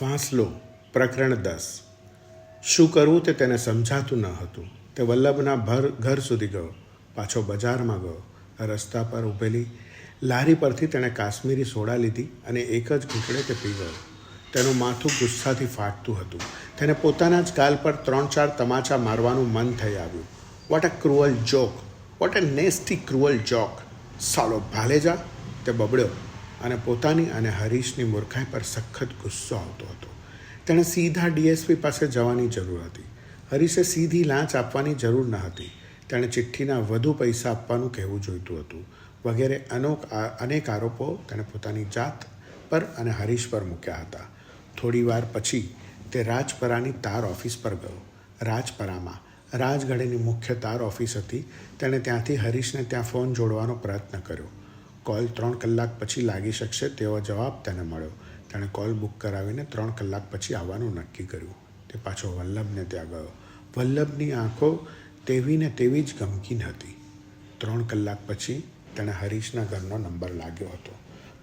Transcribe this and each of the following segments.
ફાંસલો પ્રકરણ દસ. શું કરવું તે તેને સમજાતું ન હતું. તે વલ્લભના ભર, ઘર સુધી ગયો. પાછો બજારમાં ગયો. રસ્તા પર ઊભેલી, લારી પરથી તેણે કાશ્મીરી સોડા લીધી અને એક જ ઘૂંટડે તે પી ગયો. તેનું માથું ગુસ્સાથી ફાટતું હતું. તેને પોતાના જ ગાલ પર ત્રણ ચાર તમાચા મારવાનું મન થઈ આવ્યું. What a cruel joke. What a nasty cruel joke. સાલો ભાલેજા. તે બબડ્યો. અને પોતાની અને હરીશની મૂર્ખાઈ પર સખત ગુસ્સો આવતો હતો. તેણે સીધા ડીએસપી પાસે જવાની જરૂર હતી. હરીશે સીધી લાંચ આપવાની જરૂર ન હતી. તેણે ચિઠ્ઠીના વધુ પૈસા આપવાનું કહેવું જોઈતું હતું. વગેરે અનોક અનેક આરોપો તેણે પોતાની જાત પર અને હરીશ પર મૂક્યા હતા. થોડીવાર પછી તે રાજપરાની તાર ઓફિસ પર ગયો. રાજપરામાં રાજગઢની મુખ્ય તાર ઓફિસ હતી. તેણે ત્યાંથી હરીશને ત્યાં ફોન જોડવાનો પ્રયત્ન કર્યો. કોલ ત્રણ કલાક પછી લાગી શકશે તેવો જવાબ તેને મળ્યો. તેણે કોલ બુક કરાવીને ત્રણ કલાક પછી આવવાનું નક્કી કર્યું. તે પાછો વલ્લભને ત્યાં ગયો. વલ્લભની આંખો તેવી ને તેવી જ ગમકીન હતી. ત્રણ કલાક પછી તેણે હરીશના ઘરનો નંબર લાગ્યો હતો.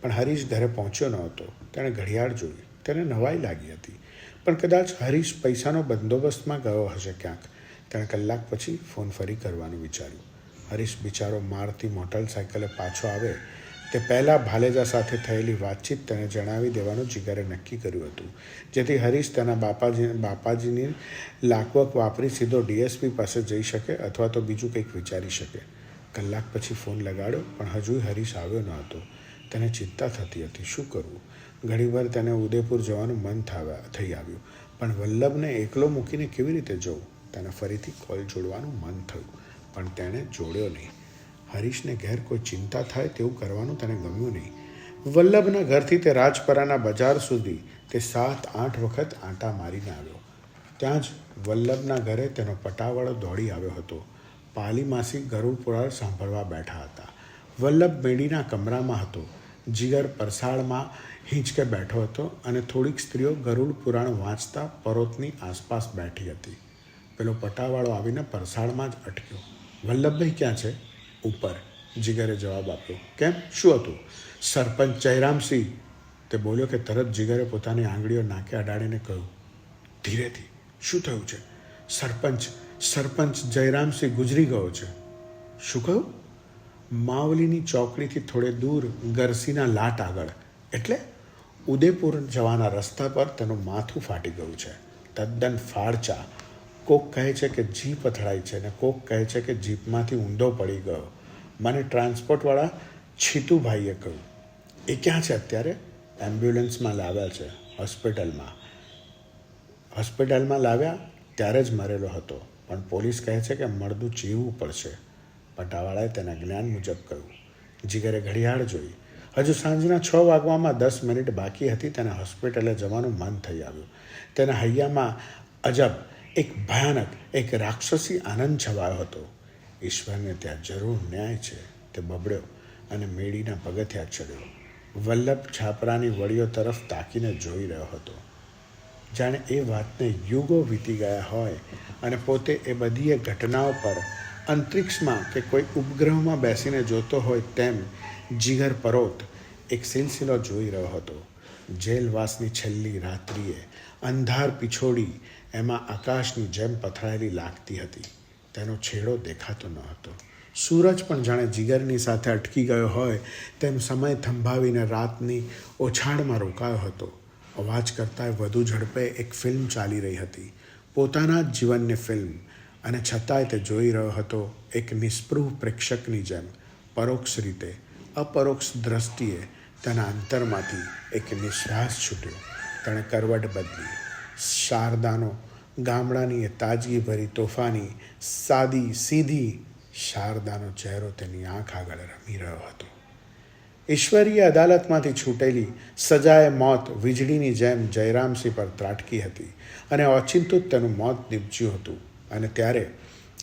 પણ હરીશ ઘરે પહોંચ્યો ન હતો. તેણે ઘડિયાળ જોઈ. તેને નવાઈ લાગી હતી. પણ કદાચ હરીશ પૈસાનો બંદોબસ્તમાં ગયો હશે ક્યાંક. તેણે કલાક પછી ફોન ફરી કરવાનું વિચાર્યું. હરીશ બિચારો મારતી મોટરસાયકલે પાછો આવે તે પહેલાં ભાલેજા સાથે થયેલી વાતચીત તેને જણાવી દેવાનું જીગરે નક્કી કર્યું હતું. જેથી હરીશ તેના બાપાજી, બાપાજીની લાકવક વાપરી સીધો ડીએસપી પાસે જઈ શકે અથવા તો બીજું કંઈક વિચારી શકે. કલાક પછી ફોન લગાડ્યો, પણ હજુય હરીશ આવ્યો ન હતો. તેને ચિંતા થતી હતી, શું કરવું? ઘણીવાર તેને ઉદયપુર જવાનું મન થઈ આવ્યું. પણ વલ્લભને એકલો મૂકીને કેવી રીતે જવું? તેને ફરીથી કોલ જોડવાનું મન થયું, પણ તેણે જોડ્યો નહીં. હરીશને ઘેર કોઈ ચિંતા થાય તેવું કરવાનું તેને ગમ્યું નહીં. વલ્લભના ઘરથી તે રાજપરાના બજાર સુધી તે સાત, આઠ વખત આંટા મારીને આવ્યો. ત્યાં જ વલ્લભના ઘરે તેનો પટાવાળો દોડી આવ્યો હતો. પાલી માસી ગરુડ સાંભળવા બેઠા હતા. વલ્લભ મેડીના કમરામાં હતો. જીગર પરસાળમાં હિંચકે બેઠો હતો અને થોડીક સ્ત્રીઓ ગરુડ પુરાણ વાંચતા પરોતની આસપાસ બેઠી હતી. પેલો પટાવાળો આવીને પરસાળમાં જ અટક્યો. વલ્લભભાઈ ક્યાં છે? ઉપર જીગરે જવાબ આપ્યો. કેમ? શું હતું? સરપંચ જયરામસિંહ. તે બોલ્યો કે તરત જીગરે પોતાની આંગળીઓ નાકે અડાડીને કહ્યું, ધીરેથી, શું થયું છે? સરપંચ સરપંચ જયરામસિંહ ગુજરી ગયો છે. શું કહ્યું? માવલીની ચોકડીથી થોડે દૂર ગરસીના લાટ આગળ. એટલે ઉદયપુર જવાના રસ્તા પર તેનું માથું ફાટી ગયું છે. તદ્દન ફાળચા કોક કહે છે કે જીપ અથડાઈ છે ને કોક કહે છે કે જીપમાંથી ઊંધો પડી ગયો. મને ટ્રાન્સપોર્ટવાળા છીતુભાઈએ કહ્યું, એ ક્યાં છે અત્યારે? એમ્બ્યુલન્સમાં લાવ્યા છે, હોસ્પિટલમાં. હોસ્પિટલમાં લાવ્યા? ત્યારે જ મરેલો હતો. પણ પોલીસ કહે છે કે મળદું જીવવું પડશે. પટાવાળાએ તેના જ્ઞાન મુજબ કહ્યું, જીગરે ઘડિયાળ જોઈ. હજુ સાંજના છ વાગવામાં દસ મિનિટ બાકી હતી, તેને હોસ્પિટલે જવાનું મન થઈ આવ્યું. તેના હૈયામાં અજબ એક ભયાનક, એક રાક્ષસી આનંદ છવાયો હતો. ઈશ્વરને ત્યાં જરૂર ન્યાય છે. તે બબડ્યો અને મેડીના પગથિયા ચડ્યો. વલ્લભ છાપરાની વડીઓ તરફ તાકીને જોઈ રહ્યો હતો. જાણે એ વાતને યુગો વીતી ગયા હોય અને પોતે એ બધી ઘટનાઓ પર અંતરિક્ષમાં કે કોઈ ઉપગ્રહમાં બેસીને જોતો હોય તેમ જીગર પરોત એક સિલસિલો જોઈ રહ્યો હતો. જેલવાસની છેલ્લી રાત્રિએ અંધાર પીછોડી એમાં આકાશની જેમ પથરાયેલી લાગતી હતી. તેનો છેડો દેખાતો ન હતો. સૂરજ પણ જાણે જીગરની સાથે અટકી ગયો હોય તેમ સમય થંભાવીને રાતની ઓછાણમાં રોકાયો હતો. અવાજ કરતાં વધુ ઝડપે એક ફિલ્મ ચાલી રહી હતી. પોતાના જ જીવનની ફિલ્મ. અને છતાંય તે જોઈ રહ્યો હતો એક નિસ્પૃહ પ્રેક્ષકની જેમ. પરોક્ષ રીતે, અપરોક્ષ દ્રષ્ટિએ તેના અંતરમાંથી એક નિશ્વાસ છૂટ્યો. તેણે કરવટ બદલી. શારદાનો ગામડાની એ તાજગીભરી તોફાની સાદી સીધી શારદાનો ચહેરો તેની આંખ આગળ રમી રહ્યો હતો. ઈશ્વરીય અદાલતમાંથી છૂટેલી સજાએ મોત વીજળીની જેમ જયરામસિંહ પર ત્રાટકી હતી અને ઓચિંતું તેનું મોત નીપજ્યું હતું અને ત્યારે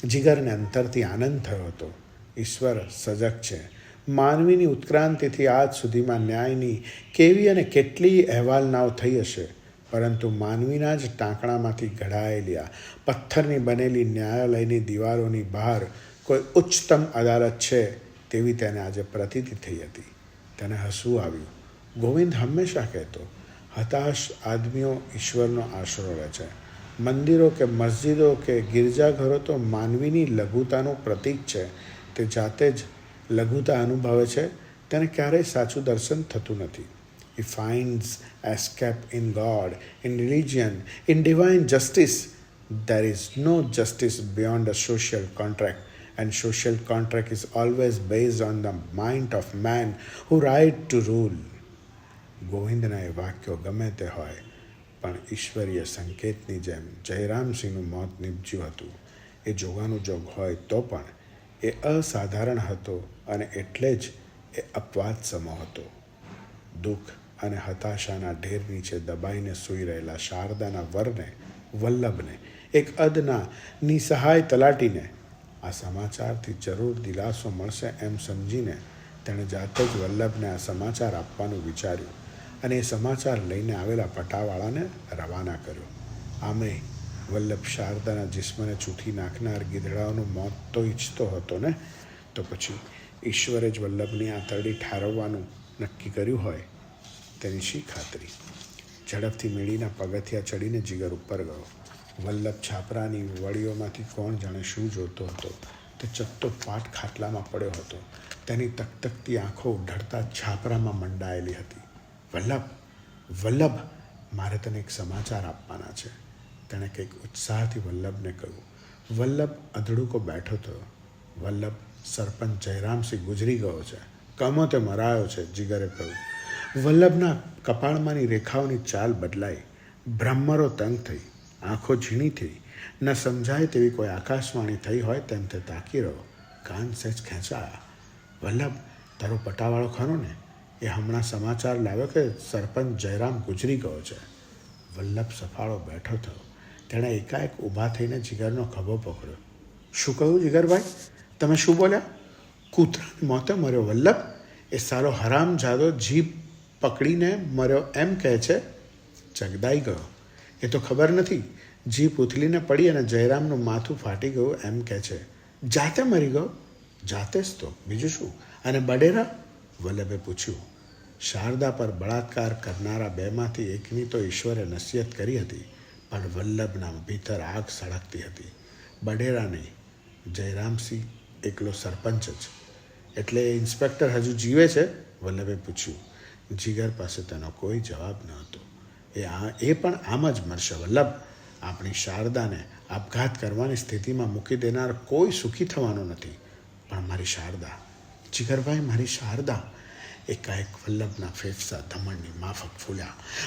જીગરને અંતરથી આનંદ થયો હતો. ઈશ્વર સજગ છે. માનવીની ઉત્ક્રાંતિથી આજ સુધીમાં ન્યાયની કેવી અને કેટલી અહેવાલનાઓ થઈ હશે પરંતુ માનવીના જ ટાંકણામાંથી ઘડાયેલી પથ્થરની બનેલી ન્યાયાલયની દિવાલોની બહાર કોઈ ઉચ્ચતમ અદાલત છે તેવી તેને આજે પ્રતીતિ થઈ હતી. તેને હસવું આવ્યું. ગોવિંદ હંમેશા કહેતો, હતાશ આદમીઓ ઈશ્વરનો આશરો લે છે. મંદિરો કે મસ્જિદો કે ગિરજાઘરો તો માનવીની લઘુતાનું પ્રતીક છે. તે જાતે જ લઘુતા અનુભવે છે. તેને ક્યારેય સાચું દર્શન થતું નથી. He finds escape in God, in religion, in divine justice. There is no justice beyond a social contract, and social contract is always based on the mind of man who right to rule. ગોવિંદના એ વાક્યો ગમે તે હોય પણ ઈશ્વરીય સંકેતની જેમ જયરામસિંહનું મોત નીપજ્યું હતું એ જોવાનું જોગ હોય તો પણ એ અસાધારણ હતો અને એટલે જ એ અપવાદ સમો હતો દુઃખ અને હતાશાના ઢેર નીચે દબાઈને સૂઈ રહેલા શારદાના વરને, વલ્લભને, એક અદના નિસહાય તલાટીને, આ સમાચારથી જરૂર દિલાસો મળશે એમ સમજીને તેણે જાતે જ વલ્લભને આ સમાચાર આપવાનું વિચાર્યું અને એ સમાચાર લઈને આવેલા પટાવાળાને રવાના કર્યો. આમે, વલ્લભ શારદાના જિસ્મને છૂટી નાખનાર ગીધડાઓનું મોત તો ઈચ્છતો હતો ને? તો પછી ઈશ્વરે જ વલ્લભની આંતરડી ઠારવવાનું નક્કી કર્યું હોય તેની શી ખાતરી? ઝડપથી મેળીના પગથિયા ચડીને જીગર ઉપર ગયો. વલ્લભ છાપરાની વડીઓમાંથી કોણ જાણે શું જોતો હતો? તે ચત્તો પાટ ખાટલામાં પડ્યો હતો. તેની તકતકતી આંખો ઉઢળતા છાપરામાં મંડાયેલી હતી. વલ્લભ વલ્લભ, મારે તને એક સમાચાર આપવાના છે. તેણે કંઈક ઉત્સાહથી વલ્લભને કહ્યું. વલ્લભ અધડુકો બેઠો થયો. વલ્લભ સરપંચ જયરામસિંહ ગુજરી ગયો છે. કમો તે મરાયો છે, જીગરે કહ્યું. વલ્લભના કપાળમાંની રેખાઓની ચાલ બદલાઈ. બ્રહ્મરો તંગ થઈ. આંખો ઝીણી થઈ. ન સમજાય તેવી કોઈ આકાશવાણી થઈ હોય તેમ તે તાકી રહ્યો. કાન સહેજ ખેંચાયા. વલ્લભ, તારો પટાવાળો ખરો ને? એ હમણાં સમાચાર લાવ્યો કે સરપંચ જયરામ ગુજરી ગયો છે. વલ્લભ સફાળો બેઠો થયો. તેણે એકાએક ઊભા થઈને જીગરનો ખભો પકડ્યો. શું કહ્યું જીગરભાઈ? તમે શું બોલ્યા? કૂતરાની મોતે મર્યો વલ્લભ? એ સારો હરામ જાદો જીભ પકડીને મર્યો એમ કહે છે ચગદાઈ ગયો. એ તો ખબર નથી. જીપ ઉથલીને પડી અને જયરામનું માથું ફાટી ગયું એમ કહે છે, જાતે મરી ગયો? જાતે જ તો. બીજું શું? અને બડેરા વલ્લભે પૂછ્યું, શારદા પર બળાત્કાર કરનારા બેમાંથી એકની તો ઈશ્વરે નસીહત કરી હતી, પણ વલ્લભના ભીતર આગ સળગતી હતી. બડેરા નહીં જયરામસિંહ એકલો સરપંચ જ. એટલે ઇન્સ્પેક્ટર હજુ જીવે છે? વલ્લભે પૂછ્યું જીગર પાસે તેનો કોઈ જવાબ ન હતો એ આ, એ પણ આમ જ મરશે. વલ્લભ, આપણી શારદાને આપઘાત કરવાની સ્થિતિમાં મૂકી દેનાર કોઈ સુખી થવાનો નથી. પણ મારી શારદા, જીગરભાઈ મારી શારદા, એકાએક વલ્લભના ફેફસા ધમણની માફક ફૂલ્યા.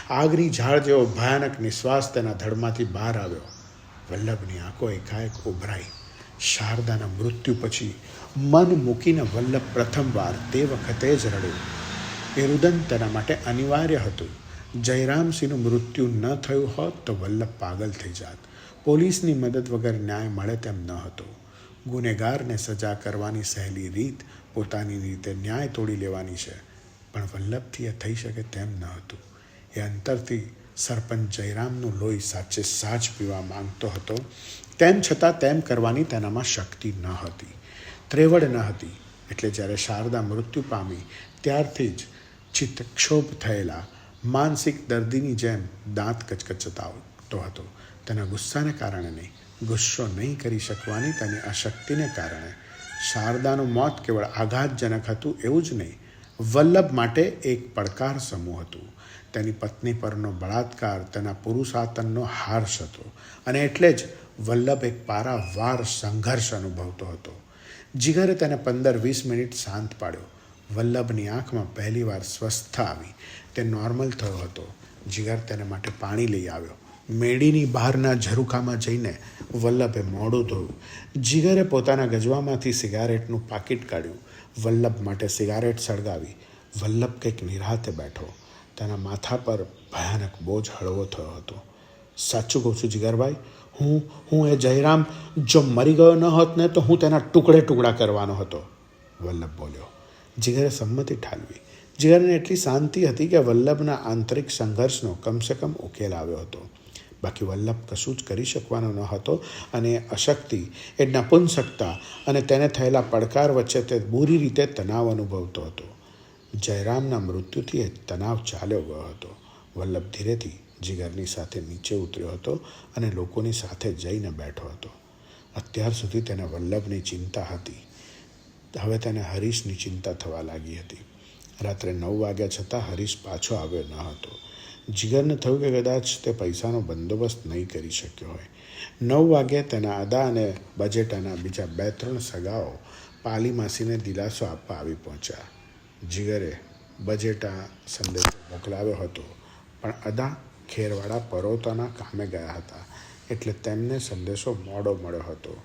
આગની ઝાડ જેવો ભયાનક નિશ્વાસ તેના ધડમાંથી બહાર આવ્યો. વલ્લભની આંખો એકાએક ઉભરાઈ. શારદાના મૃત્યુ પછી મન મૂકીને વલ્લભ પ્રથમવાર તે વખતે જ રડ્યો. એ રુદન તેના માટે અનિવાર્ય હતું. જયરામસિંહનું મૃત્યુ ન થયું હોત તો વલ્લભ પાગલ થઈ જાત. પોલીસની મદદ વગર ન્યાય મળે તેમ ન હતો. ગુનેગારને સજા કરવાની સહેલી રીત પોતાની રીતે ન્યાય તોડી લેવાની છે, પણ વલ્લભથી એ થઈ શકે તેમ ન હતું. એ અંતરથી સરપંચ જયરામનું લોહી સાચે સાચ પીવા માંગતો હતો. તેમ છતાં તેમ કરવાની તેનામાં શક્તિ ન હતી. ત્રેવડ ન હતી. એટલે જ્યારે શારદા મૃત્યુ પામી, ત્યારથી જ ચિત્તક્ષોભ થયેલા, માનસિક દર્દીની જેમ દાંત કચકચતાવતો હતો. તેના ગુસ્સાને કારણે નહીં, ગુસ્સો નહીં કરી શકવાની તેની અશક્તિને કારણે. શારદાનું મોત કેવળ આઘાતજનક હતું એવું જ નહીં, વલ્લભ માટે એક પડકાર સમૂહ હતું. તેની પત્ની પરનો બળાત્કાર, તેના પુરુષાતનનો હાર્શ હતો અને એટલે જ વલ્લભ એક પારાવાર સંઘર્ષ અનુભવતો હતો. જીગરે તેને પંદર વીસ મિનિટ શાંત પાડ્યો. વલ્લભની આંખમાં પહેલીવાર સ્વસ્થતા આવી. તે નોર્મલ થયો હતો. જીગર તેને માટે પાણી લઈ આવ્યો. મેડીની બહારના ઝરૂખામાં જઈને વલ્લભે મોડું ધોયું. જીગરે પોતાના ગજવામાંથી સિગારેટનું પાકીટ કાઢ્યું. વલ્લભ માટે સિગારેટ સળગાવી. વલ્લભ કંઈક નિરાતે બેઠો. તેના માથા પર ભયાનક બોજ હળવો થયો હતો. સાચું કહું છું જીગરભાઈ, હું હું એ જયરામ, જો મરી ગયો ન હોત ને તો હું તેના ટુકડે ટુકડા કરવાનો હતો. વલ્લભ બોલ્યો જીગરે સંમતિ ઠાલવી. જીગરને એટલી શાંતિ હતી કે વલ્લભના આંતરિક સંઘર્ષનો કમસે કમ ઉકેલ આવ્યો હતો. બાકી વલ્લભ કશું જ કરી શકવાનો ન હતો અને અશક્તિ એ નપુંસકતા અને તેને થયેલા પડકાર વચ્ચે તે બુરી રીતે તણાવ અનુભવતો હતો. જયરામના મૃત્યુથી એ તણાવ ચાલ્યો ગયો હતો. વલ્લભ ધીરેથી જીગરની સાથે નીચે ઉતર્યો હતો અને લોકોની સાથે જઈને બેઠો હતો. અત્યાર સુધી તેને વલ્લભની ચિંતા હતી. હવે તેને હરીશની ચિંતા થવા લાગી હતી. રાત્રે નવ વાગ્યા છતાં હરીશ પાછો આવ્યો ન હતો. જીગરને થયું કે કદાચ તે પૈસાનો બંદોબસ્ત નહીં કરી શક્યો હોય. નવ વાગે તેના અદા અને બજેટાના બીજા બે ત્રણ સગાઓ પાલી માસીને દિલાસો આપવા આવી પહોંચ્યા. જીગરે બજેટા સંદેશ મોકલાવ્યો હતો, પણ અદા ખેરવાડા પરોતાના કામે ગયા હતા, એટલે તેમને સંદેશો મોડો મળ્યો હતો.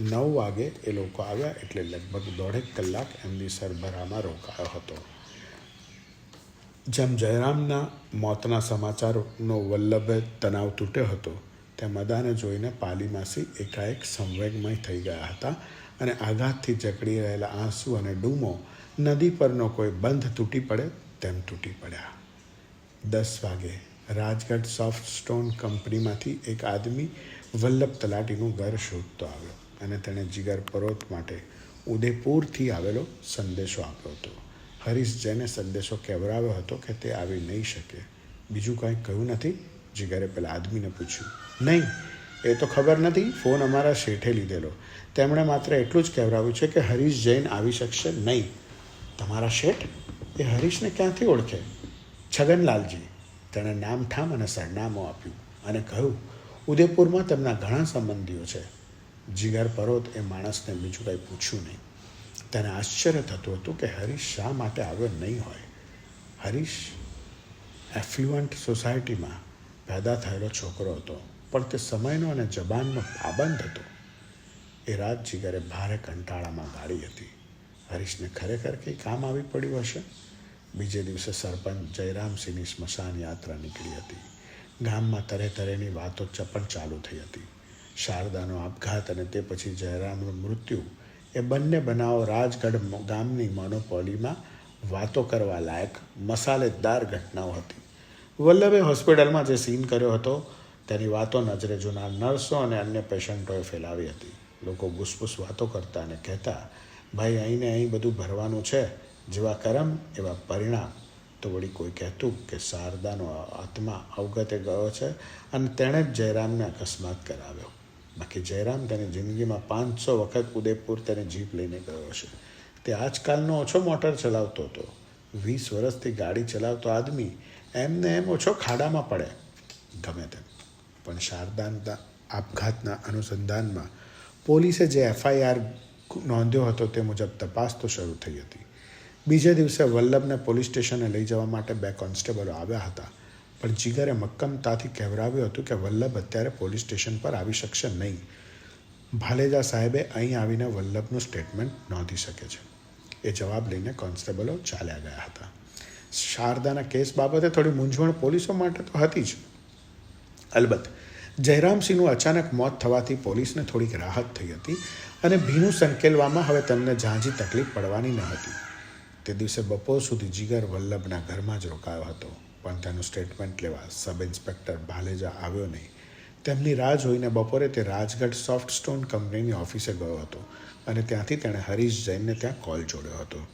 નવ વાગે એ લોકો આવ્યા એટલે લગભગ દોઢેક કલાક એમની સરભરામાં રોકાયો હતો. જેમ જયરામના મોતના સમાચારનો વલ્લભે તણાવ તૂટ્યો હતો, તેમ અદાને જોઈને પાલીમાસી એકાએક સંવેગમય થઈ ગયા હતા અને આઘાતથી જકડી રહેલા આંસુ અને ડૂમો નદી પરનો કોઈ બંધ તૂટી પડે તેમ તૂટી પડ્યા. દસ વાગે રાજગઢ સોફ્ટ સ્ટોન કંપનીમાંથી એક આદમી વલ્લભ તલાટીનું ઘર શોધતો આવ્યો. અને તેણે જીગર પરોત માટે ઉદયપુરથી આવેલો સંદેશો આપ્યો હતો. હરીશ જૈને સંદેશો કહેવરાવ્યો હતો કે તે આવી નહીં શકે. બીજું કાંઈ કહ્યું નથી? જીગરે પેલા આદમીને પૂછ્યું. નહીં, એ તો ખબર નથી. ફોન અમારા શેઠે લીધેલો. તેમણે માત્ર એટલું જ કહેવરાવ્યું છે કે હરીશ જૈન આવી શકશે નહીં. તમારા શેઠ? એ હરીશને ક્યાંથી ઓળખે? છગનલાલજી. તેણે નામઠામ અને સરનામું આપ્યું અને કહ્યું, ઉદયપુરમાં તેમના ઘણા સંબંધીઓ છે. જીગર પરોત એ માણસને બીજું કંઈ પૂછ્યું નહીં. તેને આશ્ચર્ય થતું હતું કે હરીશ શા માટે આવ્યો નહીં હોય? હરીશ એફ્લુઅન્ટ સોસાયટીમાં પેદા થયેલો છોકરો હતો, પણ તે સમયનો અને જબાનનો પાબંધ હતો. એ રાત જીગરે ભારે કંટાળામાં ગાળી હતી. હરીશને ખરેખર કંઈ કામ આવી પડ્યું હશે? બીજે દિવસે સરપંચ જયરામસિંહની સ્મશાન યાત્રા નીકળી હતી. ગામમાં તરે તરેની વાતો ચપણ ચાલુ થઈ હતી. શારદાનો આપઘાત અને તે પછી જયરામનું મૃત્યુ, એ બંને બનાવો રાજગઢ ગામની મોનોપોલીમાં વાતો કરવા લાયક મસાલેદાર ઘટનાઓ હતી. વલ્લભે હોસ્પિટલમાં જે સીન કર્યો હતો, તેની વાતો નજરે જોનાર નર્સો અને અન્ય પેશન્ટોએ ફેલાવી હતી. લોકો ગુસપુસ વાતો કરતા અને કહેતા, ભાઈ અહીં ને અહીં બધું ભરવાનું છે. જેવા કરમ, એવા પરિણામ. તો વળી કોઈ કહેતું કે શારદાનો આત્મા અવગતે ગયો છે અને તેણે જ જયરામને અકસ્માત કરાવ્યો. બાકી જયરામ તેની જિંદગીમાં પાંચસો વખત ઉદયપુર તેને જીપ લઈને ગયો છે તે આજકાલનો ઓછો મોટર ચલાવતો હતો વીસ વર્ષથી ગાડી ચલાવતો આદમી એમને એમ ઓછો ખાડામાં પડે ગમે તેમ પણ શારદાના આપઘાતના અનુસંધાનમાં પોલીસે જે એફઆઈઆર નોંધ્યો હતો તે મુજબ તપાસ તો શરૂ થઈ હતી બીજે દિવસે વલ્લભને પોલીસ સ્ટેશને લઈ જવા માટે બે કોન્સ્ટેબલો આવ્યા હતા પણ જીગરે મક્કમતાથી કહેવરાવ્યું હતું કે વલ્લભ અત્યારે પોલીસ સ્ટેશન પર આવી શકશે નહીં. ભાલેજા સાહેબે અહીં આવીને વલ્લભનું સ્ટેટમેન્ટ નોંધી શકે છે. એ જવાબ લઈને કોન્સ્ટેબલો ચાલ્યા ગયા હતા. શારદાના કેસ બાબતે થોડી મૂંઝવણ પોલીસો માટે તો હતી જ. અલબત્ત, જયરામસિંહનું અચાનક મોત થવાથી પોલીસને થોડીક રાહત થઈ હતી અને ભીનું સંકેલવામાં હવે તેમને ઝાંઝી તકલીફ પડવાની ન હતી. તે દિવસે બપોર સુધી જીગર વલ્લભના ઘરમાં જ રોકાયો હતો. પણ તેનું સ્ટેટમેન્ટ લેવા સબ ઇન્સ્પેક્ટર ભાલેજા આવ્યો નહીં. તેમની રાહ જોઈને બપોરે તે રાજગઢ સોફ્ટ સ્ટોન કંપનીની ઓફિસે ગયો હતો અને ત્યાંથી તેણે હરીશ જૈનને ત્યાં કોલ જોડ્યો હતો.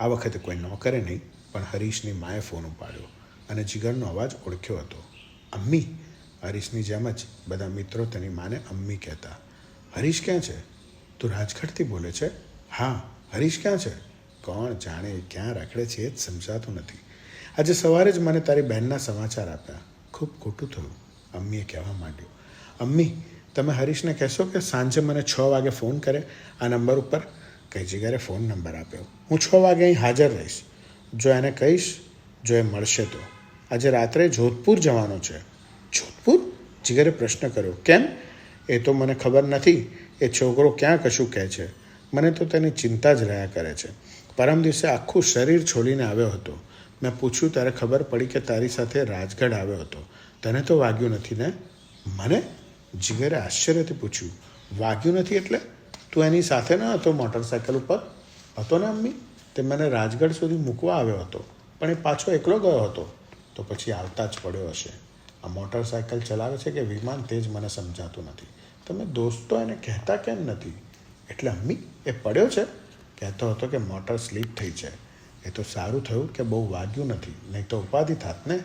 આ વખતે કોઈ નોકરે નહીં, પણ હરીશની માએ ફોન ઉપાડ્યો અને જીગરનો અવાજ ઓળખ્યો હતો. અમ્મી, હરીશની જેમ જ બધા મિત્રો તેની માને અમ્મી કહેતા. હરીશ ક્યાં છે? તું રાજગઢથી બોલે છે? હા, હરીશ ક્યાં છે? કોણ જાણે ક્યાં રખડે છે એ જ સમજાતું નથી. આજે સવારે જ મને તારી બહેનના સમાચાર આપ્યા. ખૂબ ખોટું થયું, અમ્મીએ કહેવા માંડ્યું. અમ્મી, તમે હરીશને કહેશો કે સાંજે મને છ વાગે ફોન કરે, આ નંબર ઉપર કઈ જગ્યાએ ફોન નંબર આપ્યો. હું છ વાગે અહીં હાજર રહીશ. જો એને કહીશ, જો એ મળશે તો. આજે રાત્રે જોધપુર જવાનો છે. જોધપુર? જીગરે પ્રશ્ન કર્યો. કેમ? એ તો મને ખબર નથી. એ છોકરો ક્યાં કશું કહે છે? મને તો તેની ચિંતા જ રહ્યા કરે છે. પરમ દિવસે આખું શરીર છોડીને આવ્યો હતો. મેં પૂછ્યું ત્યારે ખબર પડી કે તારી સાથે રાજગઢ આવ્યો હતો. તને તો વાગ્યું નથી ને? મને? જીગરે આશ્ચર્યથી પૂછ્યું, વાગ્યું નથી એટલે? તું એની સાથે ન હતો મોટરસાયકલ ઉપર? હતો ને, અમ્મી. તે મને રાજગઢ સુધી મૂકવા આવ્યો હતો, પણ એ પાછો એકલો ગયો હતો. તો પછી આવતા જ પડ્યો હશે. આ મોટરસાયકલ ચલાવે છે કે વિમાન તે જ મને સમજાતું નથી. તમે દોસ્તો એને કહેતા કેમ નથી? એટલે, અમ્મી, એ પડ્યો છે? કહેતો હતો કે મોટર સ્લીપ થઈ છે. એ તો સારું થયું કે બહુ વાગ્યું નથી. નહીં તો ઉપાધિ થાત ને?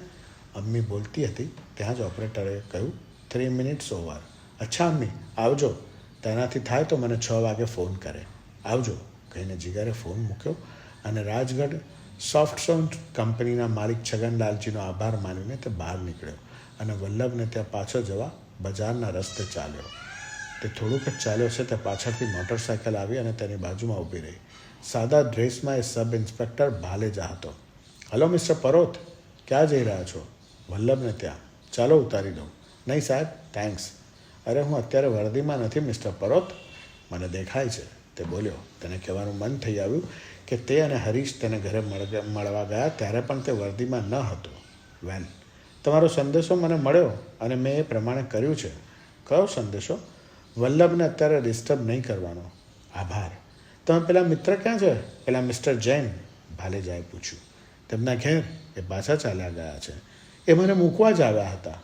અમ્મી બોલતી હતી, ત્યાં જ ઓપરેટરે કહ્યું થ્રી મિનિટ્સ ઓવર અચ્છા, અમ્મી, આવજો. તેનાથી થાય તો મને છ વાગે ફોન કરે. આવજો. કહીને જીગરે ફોન મૂક્યો અને રાજગઢ સોફ્ટ સોન્ટ કંપનીના માલિક છગનલાલજીનો આભાર માનીને તે બહાર નીકળ્યો અને વલ્લભને ત્યાં પાછો જવા બજારના રસ્તે ચાલ્યો. તે થોડુંક જ ચાલ્યો છે તે પાછળથી મોટરસાયકલ આવી અને તેની બાજુમાં ઊભી રહી. સાદા ડ્રેસમાં એ સબ ઇન્સ્પેક્ટર ભાલેજા હતો. હલો, મિસ્ટર પરોત ક્યાં જઈ રહ્યા છો? વલ્લભને ત્યાં. ચાલો, ઉતારી દઉં. નહીં સાહેબ, થેન્ક્સ. અરે, હું અત્યારે વર્દીમાં નથી, મિસ્ટર પરોત મને દેખાય છે. તે બોલ્યો. તેને કહેવાનું મન થઈ આવ્યું કે તે અને હરીશ તેને ઘરે મળ- મળવા ગયા ત્યારે પણ તે વર્દીમાં ન હતો. વેન તમારો સંદેશો મને મળ્યો અને મેં એ પ્રમાણે કર્યું છે. કયો સંદેશો? વલ્લભને અત્યારે ડિસ્ટર્બ નહીં કરવાનો. આભાર. તમે પેલા મિત્ર ક્યાં છે? પેલા મિસ્ટર જૈન ભાલેજાએ પૂછ્યું. તેમના ઘેર એ પાછા ચાલ્યા ગયા છે. એ મને મૂકવા જ આવ્યા હતા.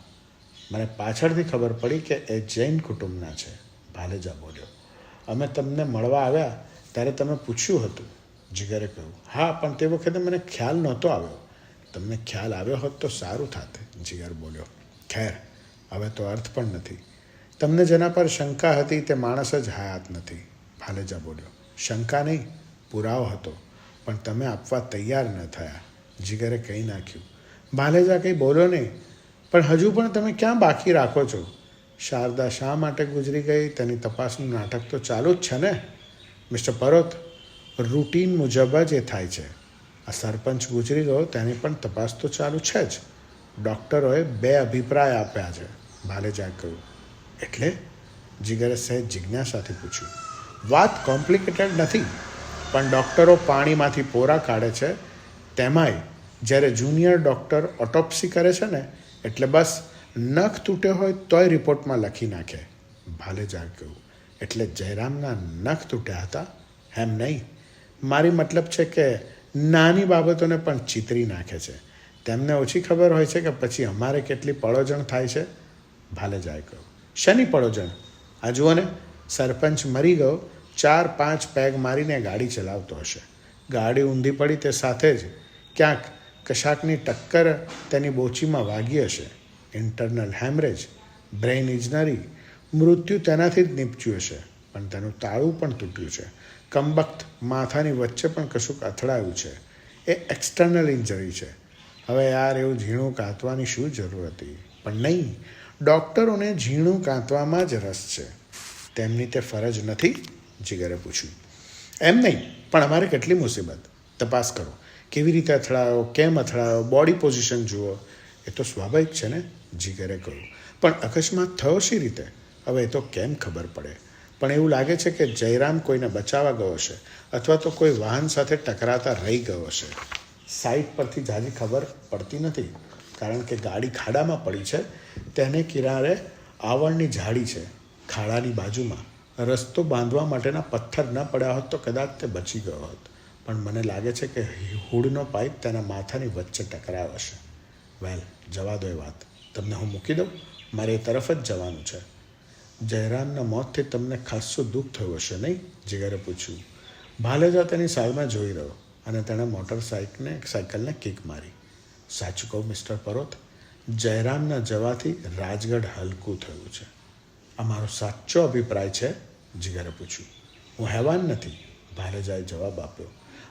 મને પાછળથી ખબર પડી કે એ જૈન કુટુંબના છે. ભાલેજા બોલ્યો. અમે તમને મળવા આવ્યા ત્યારે તમે પૂછ્યું હતું. જીગરે કહ્યું, હા, પણ તે વખતે મને ખ્યાલ નહોતો આવ્યો. તમને ખ્યાલ આવ્યો હોત તો સારું થાત, જીગર બોલ્યો. ખેર, હવે તો અર્થ પણ નથી. તમને જેના પર શંકા હતી તે માણસ જ હયાત નથી. ભાલેજા બોલ્યો, શંકા નહીં, પુરાવો હતો, પણ તમે આપવા તૈયાર ન થયા. જીગરે કહી નાખ્યું, ભાલેજા કંઈ બોલો નહીં, પણ હજુ પણ તમે ક્યાં બાકી રાખો છો? શારદા શા માટે ગુજરી ગઈ? તેની તપાસનું નાટક તો ચાલુ જ છે ને? મિસ્ટર પરોત રૂટીન મુજબ જ એ થાય છે. આ સરપંચ ગુજરી ગયો, તેની પણ તપાસ તો ચાલુ છે જ. ડૉક્ટરોએ બે અભિપ્રાય આપ્યા છે. ભાલેજાએ કહ્યું એટલે જીગરે સહેજ જિજ્ઞાસાથી પૂછ્યું, વાત કોમ્પ્લિકેટેડ નથી, પણ ડૉક્ટરો પાણીમાંથી પોરા કાઢે છે. તેમાંય જ્યારે જુનિયર ડૉક્ટર ઓટોપ્સી કરે છે ને, એટલે બસ નખ તૂટ્યો હોય તોય રિપોર્ટમાં લખી નાખે. ભાલે જાગ્યું એટલે જયરામના નખ તૂટ્યા હતા? એમ નહીં. મારી મતલબ છે કે નાની બાબતોને પણ ચિતરી નાખે છે. તેમને ઓછી ખબર હોય છે કે પછી અમારે કેટલી પળોજણ થાય છે? ભાલેજાએ કહ્યું શેની પળોજણ આ જુઓ ને, સરપંચ મરી ગયો, ચાર પાંચ પેગ મારીને ગાડી ચલાવતો હશે. ગાડી ઊંધી પડી તે સાથે જ ક્યાંક કશાકની ટક્કર તેની બોચીમાં વાગી હશે. ઇન્ટરનલ હેમરેજ, બ્રેઇન ઇજનરી, મૃત્યુ તેનાથી જ નીપજ્યું હશે. પણ તેનું તાળું પણ તૂટ્યું છે. કમબખ્ત માથાની વચ્ચે પણ કશુંક અથડાયું છે. એ એક્સટર્નલ ઇન્જરી છે. હવે યાર એવું ઝીણું કાંતવાની શું જરૂર હતી? પણ નહીં ડૉક્ટરોને ઝીણું કાંતવામાં જ રસ છે. તેમની તે ફરજ નથી? જીગરે પૂછ્યું. એમ નહીં, પણ અમારે કેટલી મુસીબત? તપાસ કરો. કેવી રીતે અથડાયો, કેમ અથડાયો બોડી પોઝિશન જુઓ. એ તો સ્વાભાવિક છે ને? જીગરે કહ્યું. પણ અકસ્માત થયો શી રીતે? હવે એ તો કેમ ખબર પડે? પણ એવું લાગે છે કે જયરામ કોઈને બચાવવા ગયો છે અથવા તો કોઈ વાહન સાથે ટકરાતા રહી ગયો છે સાઈટ પરથી જાજી ખબર પડતી નથી. કારણ કે ગાડી ખાડામાં પડી છે, તેને કિનારે આવળની ઝાડી છે, ખાડાની બાજુમાં. રસ્તો બાંધવા માટેના પથ્થર ન પડ્યા હોત તો કદાચ તે બચી ગયો હોત. પણ મને લાગે છે કે હુડનો પાઇપ તેના માથાની વચ્ચે ટકરાયો હશે વેલ, જવા દો એ વાત. તમને હું મૂકી દઉં? મારે એ તરફ જ જવાનું છે. જયરામના મોતથી તમને ખાસ્સું દુઃખ થયું હશે, નહીં? જીગરે પૂછ્યું. ભાલેજા તેની સાઈડમાં જોઈ રહ્યો અને તેણે મોટરસાઇકલને સાયકલને કિક મારી. સાચું કહું, મિસ્ટર પરોત, જયરામના જવાથી રાજગઢ હલકું થયું છે. અમારો સાચો અભિપ્રાય છે, જીગરે પૂછ્યું. હું હેવાન નથી, ભાલેજાએ જવાબ આપ્યો.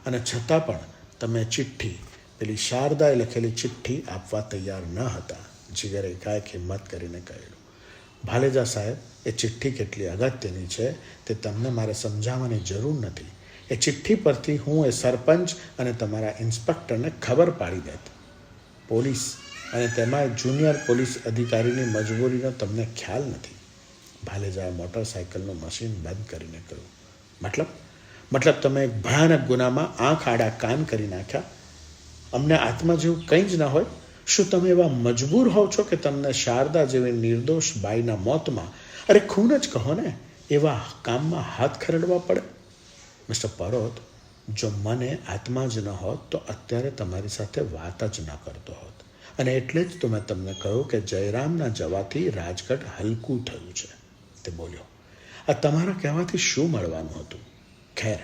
અને છતાં પણ તમે ચિઠ્ઠી, પેલી શારદાએ લખેલી ચિઠ્ઠી આપવા તૈયાર ન હતા, જીગરે એકાએક હિંમત કરીને કહ્યું ભાલેજા સાહેબ, એ ચિઠ્ઠી કેટલી અગત્યની છે તે તમને મારે સમજાવવાની જરૂર નથી. એ ચિઠ્ઠી પરથી હું એ સરપંચ અને તમારા ઇન્સ્પેક્ટરને ખબર પાડી દેત. પોલીસ અને તેમાં જુનિયર પોલીસ અધિકારીની મજબૂરીનો તમને ખ્યાલ નથી. ભાલેજાએ મોટરસાયકલનું મશીન બંધ કરીને કહ્યું મતલબ? મતલબ તમે એક ભયાનક ગુનામાં આંખ, આડા, કાન કરી નાખ્યા? અમને આત્મા જેવું કંઈ જ ન હોય? શું તમે એવા મજબૂર હોવ છો કે તમને શારદા જેવી નિર્દોષ બાઈના મોતમાં? અરે, ખૂન જ કહો ને. એવા કામમાં હાથ ખરડવા પડે? મિસ્ટર પરોત જો મને આત્મા જ ન હોત, તો અત્યારે તમારી સાથે વાત જ ન કરતો હોત. અને એટલે જ તો મેં તમને કહ્યું કે જયરામના જવાથી રાજગઢ હલકું થયું છે. તે બોલ્યો, આ તમારા કહેવાથી શું મળવાનું હતું? ખેર,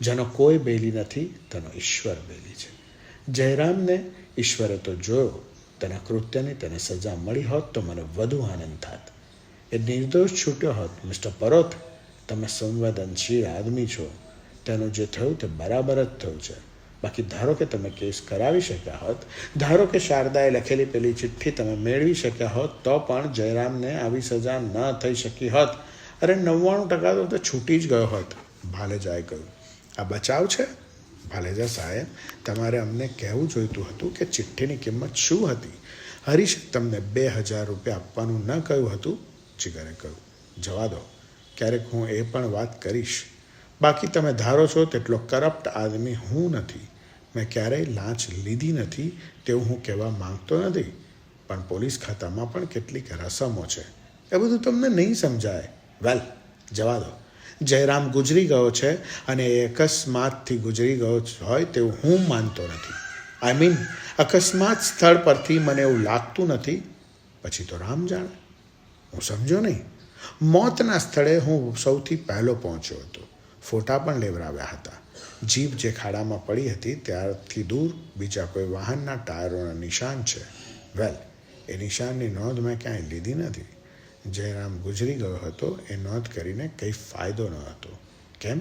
જેનો કોઈ બેલી નથી, તેનો ઈશ્વર બેલી છે. જયરામને ઈશ્વરે તો જોયો, તેના કૃત્યની તેને સજા મળી હોત તો મને વધુ આનંદ થાત. એ નિર્દોષ છૂટ્યો હોત, મિસ્ટર પરોત તમે સંવેદનશીલ આદમી છો. તેનું જે થયું તે બરાબર જ થયું છે. બાકી ધારો કે તમે કેસ કરાવી શક્યા હોત, ધારો કે શારદાએ લખેલી પેલી ચિઠ્ઠી તમે મેળવી શક્યા હોત, તો પણ જયરામને આવી સજા ન થઈ શકી હોત. અરે નવ્વાણું ટકા તો તો છૂટી જ ગયો હોત. ભાલેજાએ કહ્યું આ બચાવ છે? ભાલેજા સાહેબ, તમારે અમને કહેવું જોઈતું હતું કે ચિઠ્ઠીની કિંમત શું હતી? હરીશે તમને બે હજાર રૂપિયા આપવાનું ન કહ્યું હતું? જીગરે કહ્યું, જવા દો. ક્યારેક હું એ પણ વાત કરીશ. બાકી તમે ધારો છો તેટલો કરપ્ટ આદમી હું નથી. મેં ક્યારેય લાંચ લીધી નથી તેવું હું કહેવા માંગતો નથી. પણ પોલીસ ખાતામાં પણ કેટલીક રસમો છે. એ બધું તમને નહીં સમજાય. વેલ, જવા દો. જયરામ ગુજરી ગયો છે અને એ અકસ્માતથી ગુજરી ગયો હોય તેવું હું માનતો નથી. આઈ મીન અકસ્માત સ્થળ પરથી મને એવું લાગતું નથી. પછી તો રામ જાણે. હું સમજો નહીં. મોતના સ્થળે હું સૌથી પહેલો પહોંચ્યો હતો. ફોટા પણ લેવડાવ્યા હતા. જીપ જે ખાડામાં પડી હતી ત્યારથી દૂર બીજા કોઈ વાહનના ટાયરોના નિશાન છે. વેલ, એ નિશાનની નોંધ મેં ક્યાંય લીધી નથી. જયરામ ગુજરી ગયો હતો, એ નોંધ કરીને કંઈ ફાયદો ન હતો. કેમ?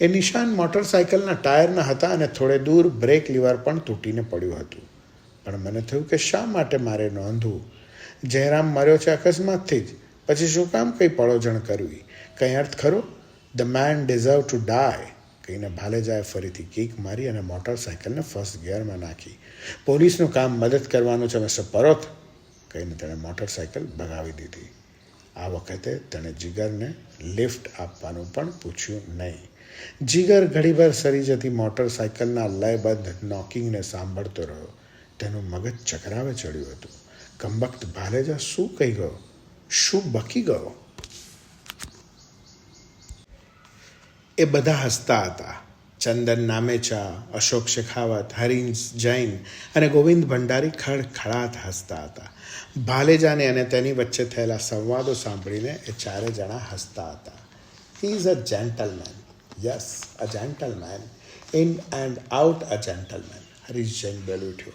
એ નિશાન મોટરસાયકલના ટાયરના હતા અને થોડે દૂર બ્રેક લીવર પણ તૂટીને પડ્યું હતું. પણ મને થયું કે શા માટે મારે નોંધવું? જયરામ મર્યો છે અકસ્માતથી જ. પછી શું કામ કંઈ પડોજણ કરવી? કંઈ અર્થ ખરો? The man deserve to die કહીને ભાલેજાએ ફરીથી કીક મારી અને મોટરસાયકલને ફર્સ્ટ ગિયરમાં નાખી. પોલીસનું કામ મદદ કરવાનું છે મિસ્ટર પરોત કહીને તેણે મોટરસાયકલ ભગાવી દીધી. આ વખતે તેણે જીગરને લિફ્ટ આપવાનું પણ પૂછ્યું નહીં. જીગર ઘડીભર સરી જતી મોટરસાયકલના લયબદ્ધ નોકિંગને સાંભળતો રહ્યો. તેનું મગજ ચકરાવે ચડ્યું હતું. કંબક્ત ભાલેજા શું કહી ગયો? શું બકી ગયો? એ બધા હસતા હતા. ચંદન નામેચા અશોક શેખાવત હરિંશ જૈન અને ગોવિંદ ભંડારી ખડખડાટ હસતા હતા. ભાલેજાને અને તેની વચ્ચે થયેલા સંવાદો સાંભળીને એ ચારે જણા હસતા હતા. He is a gentleman yes a gentleman in and out a gentleman Harish Jain બોલી ઉઠ્યો.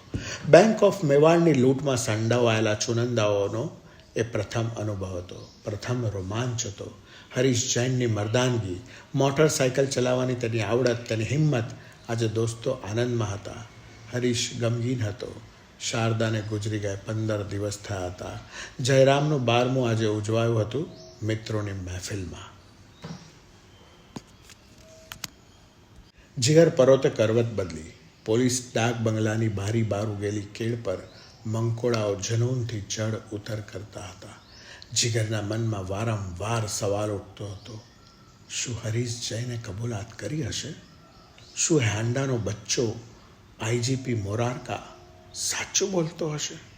બેંક ઓફ મેવાડની લૂંટમાં સંડાવાયેલા ચુનંદાઓનો એ પ્રથમ અનુભવ હતો, પ્રથમ રોમાંચ હતો. હરીશ જૈનની મર્દાનગી, મોટરસાયકલ ચલાવવાની તેની આવડત, તેની હિંમત આજે દોસ્તો આનંદમાં હતા. હરીશ ગમગીન હતો. શારદાને ગુજરી ગયા પંદર દિવસ થયા હતા. જયરામનું બારમું આજે ઉજવાયું હતું મિત્રોની મહેફિલમાં. જીગર પરોતે કરવત બદલી. પોલીસ ડાક બંગલાની બારી બાર ઉગેલી કેળ પર મંકોડાઓ જનૂનથી ચડ ઉતર કરતા હતા. જીગરના મનમાં વારંવાર સવાલ ઉઠતો હતો, શું હરીશ જઈને કબૂલાત કરી હશે? શું હાંડાનો બચ્ચો આઈજીપી મોરારકા સાચું બોલતો હશે?